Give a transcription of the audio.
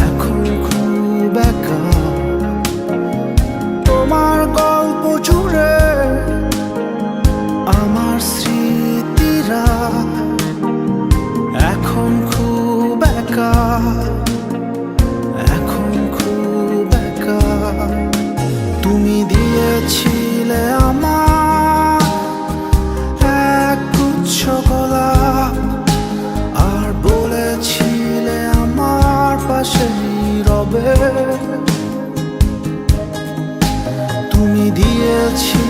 এখন খুব একা তোমার গল্প জুড়ে আমার স্মৃতিরা এখন খুব একা আকাশে রবে। তুমি দিয়েছি